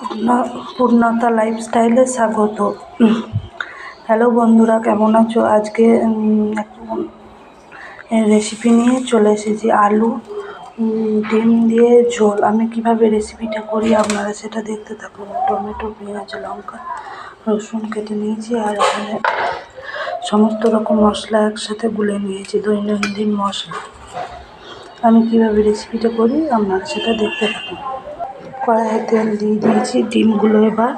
পূর্ণ, পূর্ণতা লাইফস্টাইলে স্বাগত। হ্যালো বন্ধুরা, কেমন আছো? আজকে রেসিপি নিয়ে চলে এসেছি। আলু ডিম দিয়ে ঝোল। আমি কীভাবে রেসিপিটা করি আপনারা সেটা দেখতে থাকুন। টমেটো, পেঁয়াজ, লঙ্কা, রসুন কেটে নিয়েছি আর এখানে সমস্ত রকম মশলা একসাথে গুলে নিয়েছি, দৈনন্দিন মশলা। আমি কীভাবে রেসিপিটা করি আপনারা সেটা দেখতে থাকুন। কড়াইয়ে তেল দিয়ে দিয়েছি ডিমগুলো এবার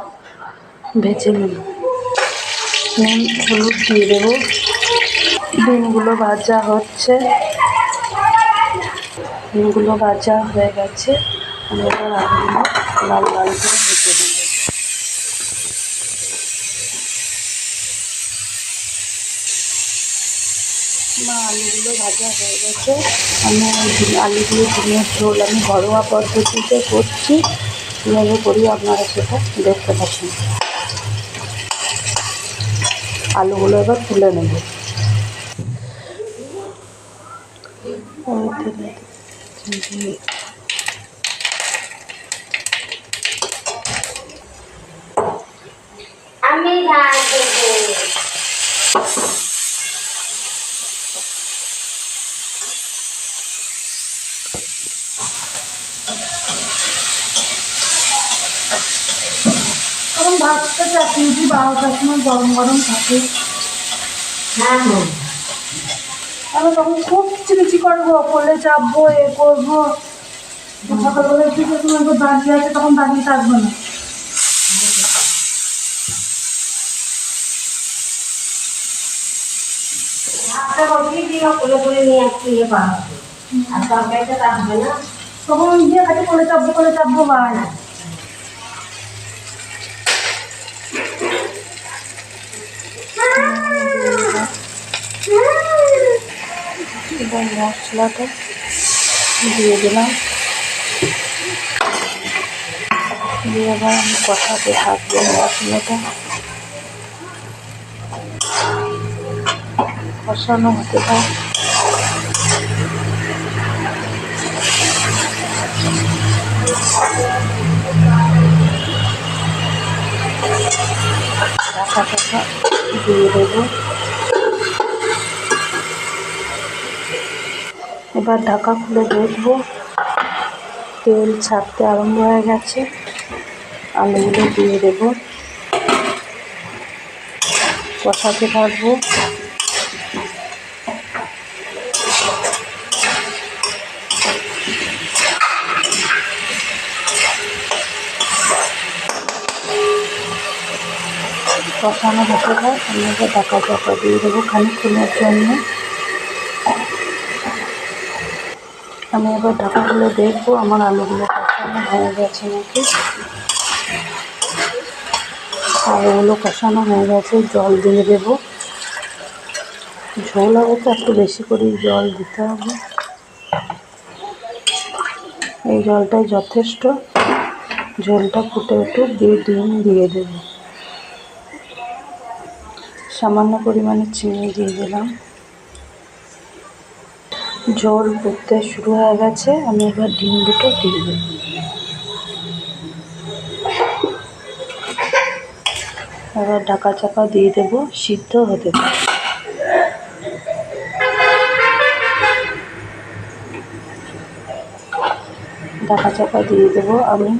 ভেজে নেব। নুন, হলুদ দিয়ে দেবো। ডিমগুলো ভাজা হচ্ছে। ডিমগুলো ভাজা হয়ে গেছে। আমি এবার আলুগুলো লাল লাল করে ভেজে নেব। আলুগুলো ভাজা হয়ে গেছে। আমি আলুগুলো ডিমের ঝোল, আমি ঘরোয়া পদ্ধতিতে করছি। কীভাবে করি আপনারা সেটা দেখতে পাচ্ছেন। আলুগুলো এবার তুলে নেব। আমি ভাতটা বারোটার সময় গরম গরম থাকে। হ্যাঁ। আমি তখন খুব চিকিচি করব কোলে চাপবো এ করব। সকালবেলা দাঁড়িয়ে আছে তখন দাঁড়িয়ে থাকব না। করে তখন গিয়ে খালি কোলে চাপবো কোলে চাপবো ভাই। এবার মশলাটা দিয়ে দিলাম। দিয়ে আবার আমি কষাতে থাকব মশলাটা কষানো হতে থাক ঢাকা টাকা দিয়ে দেবো। এবার ঢাকা খুলে দেখব। তেল ছাড়তে আরম্ভ হয়ে গেছে। আলুগুলো দিয়ে দেবো। কষাতে থাকব। কষানো হতে থাক। আমি ঢাকা চাপা দিয়ে দেবো খানিক্ষণের জন্য। আমি এবার ঢাকা খুলে দেখব, আমার আলুগুলো কষানো হয়ে গেছে নাকি? আলুগুলো কষানো হয়ে গেছে, জল দিয়ে দেবো। ঝোল হবে তো, একটু বেশি করে জল দিতে হবে। এই জলটাই যথেষ্ট। ঝোলটা ফুটে উঠুক, দিয়ে ডিম দিয়ে দেবো। সামান্য পরিমাণে চিনি দিয়ে দিলাম। ঝোল ফুটতে শুরু হয়ে গেছে, আমি এবার ডিম দুটো দিয়ে দেবো। এবার ঢাকা চাপা দিয়ে দেবো, সিদ্ধ হতে ঢাকা চাপা দিয়ে দেবো, আমি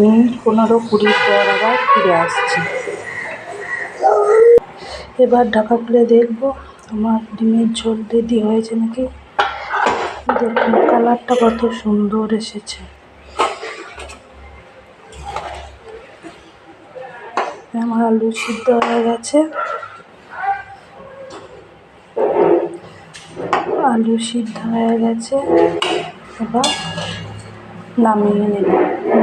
মিনিট পনেরো কুড়ি পর আবার ফিরে আসছি। এবার ঢাকা খুলে দেখব, আমার ডিমের ঝোল রেডি হয়েছে নাকি? দেখুন কালারটা কত সুন্দর এসেছে। আমার আলু সিদ্ধ হয়ে গেছে। আলু সিদ্ধ হয়ে গেছে। এবার নামিয়ে নেব।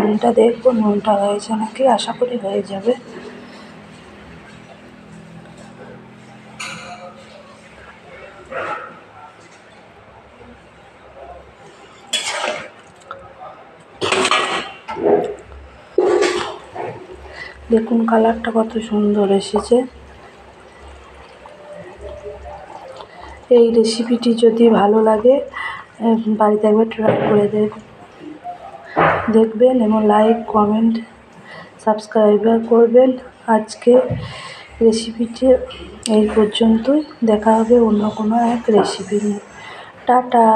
নুনটা দেখব, নুনটা হয়েছে নাকি? আশা করি হয়ে যাবে। দেখুন কালারটা কত সুন্দর এসেছে। এই রেসিপিটি যদি ভালো লাগে বাড়িতে একবার ট্রাই করে দেখ, দেখবেন এবং লাইক কমেন্ট সাবস্ক্রাইবার করবেন। আজকে রেসিপিটি এই পর্যন্তই। দেখা হবে অন্য কোনো এক রেসিপি নিয়ে। টাটা!